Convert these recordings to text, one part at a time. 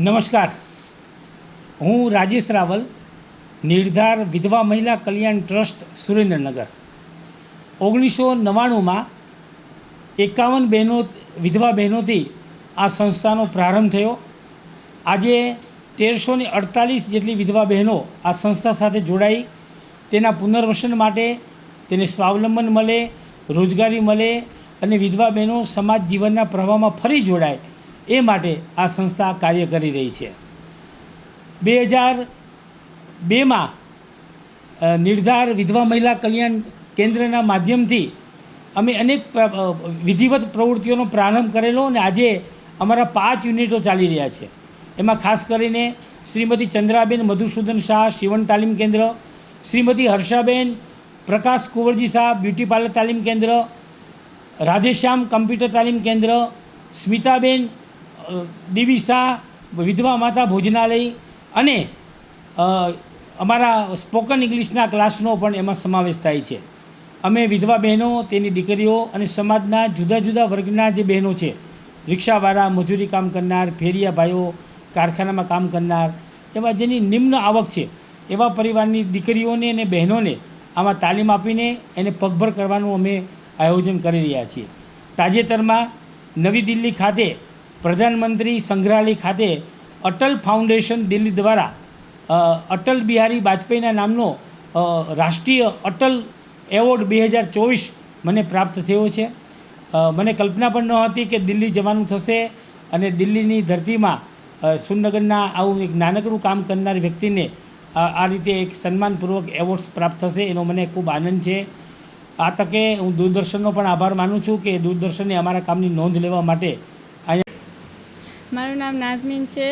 નમસ્કાર. હું રાજેશ રાવલ, નિર્ધાર વિધવા મહિલા કલ્યાણ ટ્રસ્ટ, સુરેન્દ્રનગર. ઓગણીસો નવ્વાણુંમાં એકાવન બહેનો, વિધવા બહેનોથી આ સંસ્થાનો પ્રારંભ થયો. આજે તેરસો ને અડતાલીસ જેટલી વિધવા બહેનો આ સંસ્થા સાથે જોડાઈ. તેના પુનર્વસન માટે તેને સ્વાવલંબન મળે, રોજગારી મળે અને વિધવા બહેનો સમાજ જીવનના પ્રવાહમાં ફરી જોડાય. એ માટે આ સંસ્થા કાર્ય કરી રહી છે. બે હજાર બેમાં નિર્ધાર વિધવા મહિલા કલ્યાણ કેન્દ્રના માધ્યમથી અમે અનેક વિધિવત પ્રવૃત્તિઓનો પ્રારંભ કરેલો અને આજે અમારા પાંચ યુનિટો ચાલી રહ્યા છે. એમાં ખાસ કરીને શ્રીમતી ચંદ્રાબેન મધુસૂદન શાહ શિવણ તાલીમ કેન્દ્ર, શ્રીમતી હર્ષાબેન પ્રકાશ કુંવરજી શાહ બ્યુટી પાર્લર તાલીમ કેન્દ્ર, રાધેશ્યામ કમ્પ્યુટર તાલીમ કેન્દ્ર, સ્મિતાબેન દેવી વિધવા માતા ભોજનાલય અને અમારા સ્પોકન ઇંગ્લિશના ક્લાસનો પણ એમાં સમાવેશ થાય છે. અમે વિધવા બહેનો, તેની દીકરીઓ અને સમાજના જુદા જુદા વર્ગના જે બહેનો છે, રિક્ષાવાળા, મજૂરી કામ કરનાર, ફેરિયા ભાઈઓ, કારખાનામાં કામ કરનાર, એવા જેની નિમ્ન આવક છે, એવા પરિવારની દીકરીઓને અને બહેનોને આમાં તાલીમ આપીને એને પગભર કરવાનું અમે આયોજન કરી રહ્યા છીએ. તાજેતરમાં નવી દિલ્હી ખાતે પ્રધાનમંત્રી સંગ્રહાલય ખાતે અટલ ફાઉન્ડેશન દિલ્હી દ્વારા અટલ બિહારી વાજપેયીના નામનો રાષ્ટ્રીય અટલ એવોર્ડ બે હજાર ચોવીસ મને પ્રાપ્ત થયો છે. મને કલ્પના પણ ન હતી કે દિલ્હી જવાનું થશે અને દિલ્હીની ધરતીમાં સુરનગરના આવું એક નાનકડું કામ કરનાર વ્યક્તિને આ રીતે એક સન્માનપૂર્વક એવોર્ડ્સ પ્રાપ્ત થશે એનો મને ખૂબ આનંદ છે. આ તકે હું દૂરદર્શનનો પણ આભાર માનું છું કે દૂરદર્શને અમારા કામની નોંધ લેવા માટે મારું નામ નાઝમીન છે.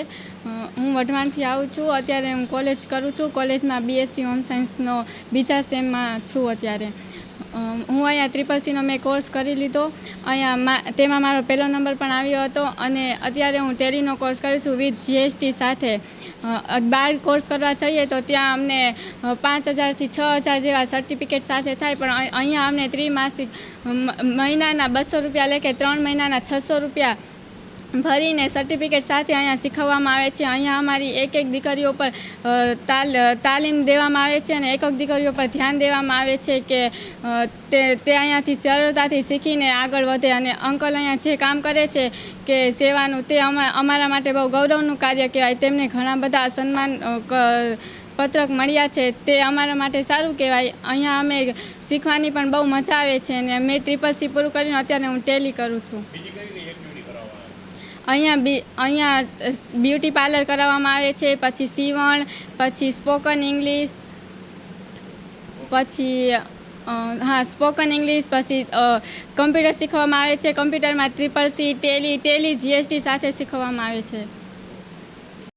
હું વઢવાણથી આવું છું. અત્યારે હું કોલેજ કરું છું. કોલેજમાં બીએસસી હોમ સાયન્સનો બીજા સેમમાં છું અત્યારે. હું અહીંયા ત્રિપલ સીનો મેં કોર્સ કરી લીધો. અહીંયા તેમાં મારો પહેલો નંબર પણ આવ્યો હતો અને અત્યારે હું ટેલીનો કોર્સ કરું છું વિથ જીએસટી સાથે. બાર કોર્સ કરવા જઈએ તો ત્યાં અમને પાંચ હજારથી છ હજાર જેવા સર્ટિફિકેટ સાથે થાય. પણ અહીંયા અમને ત્રિમાસિક મહિનાના બસો રૂપિયા લેખે ત્રણ મહિનાના છસો રૂપિયા ભરીને સર્ટિફિકેટ સાથે અહીંયા શીખવવામાં આવે છે. અહીંયા અમારી એક એક દીકરીઓ પર તાલ તાલીમ દેવામાં આવે છે અને એક એક દીકરીઓ પર ધ્યાન દેવામાં આવે છે કે તે તે અહીંયાથી સરળતાથી શીખીને આગળ વધે અને અંકલ અહીંયા જે કામ કરે છે કે સેવાનું તે અમા, અમારા માટે બહુ ગૌરવનું કાર્ય કહેવાય. તેમને ઘણા બધા સન્માન પત્રક મળ્યા છે. તે અમારા માટે સારું કહેવાય. અહીંયા અમે શીખવાની પણ બહુ મજા આવે છે અને મેં ત્રિપલ સી પૂરું કરીને અત્યારે હું ટેલી કરું છું. અહીંયા બી, અહીંયા બ્યુટી પાર્લર કરાવવામાં આવે છે, પછી સીવણ, પછી સ્પોકન ઇંગ્લિશ, પછી હા, સ્પોકન ઇંગ્લિશ, પછી કમ્પ્યુટર શીખવવામાં આવે છે, કમ્પ્યુટરમાં triple C, tally tally, GST સાથે શીખવવામાં આવે છે.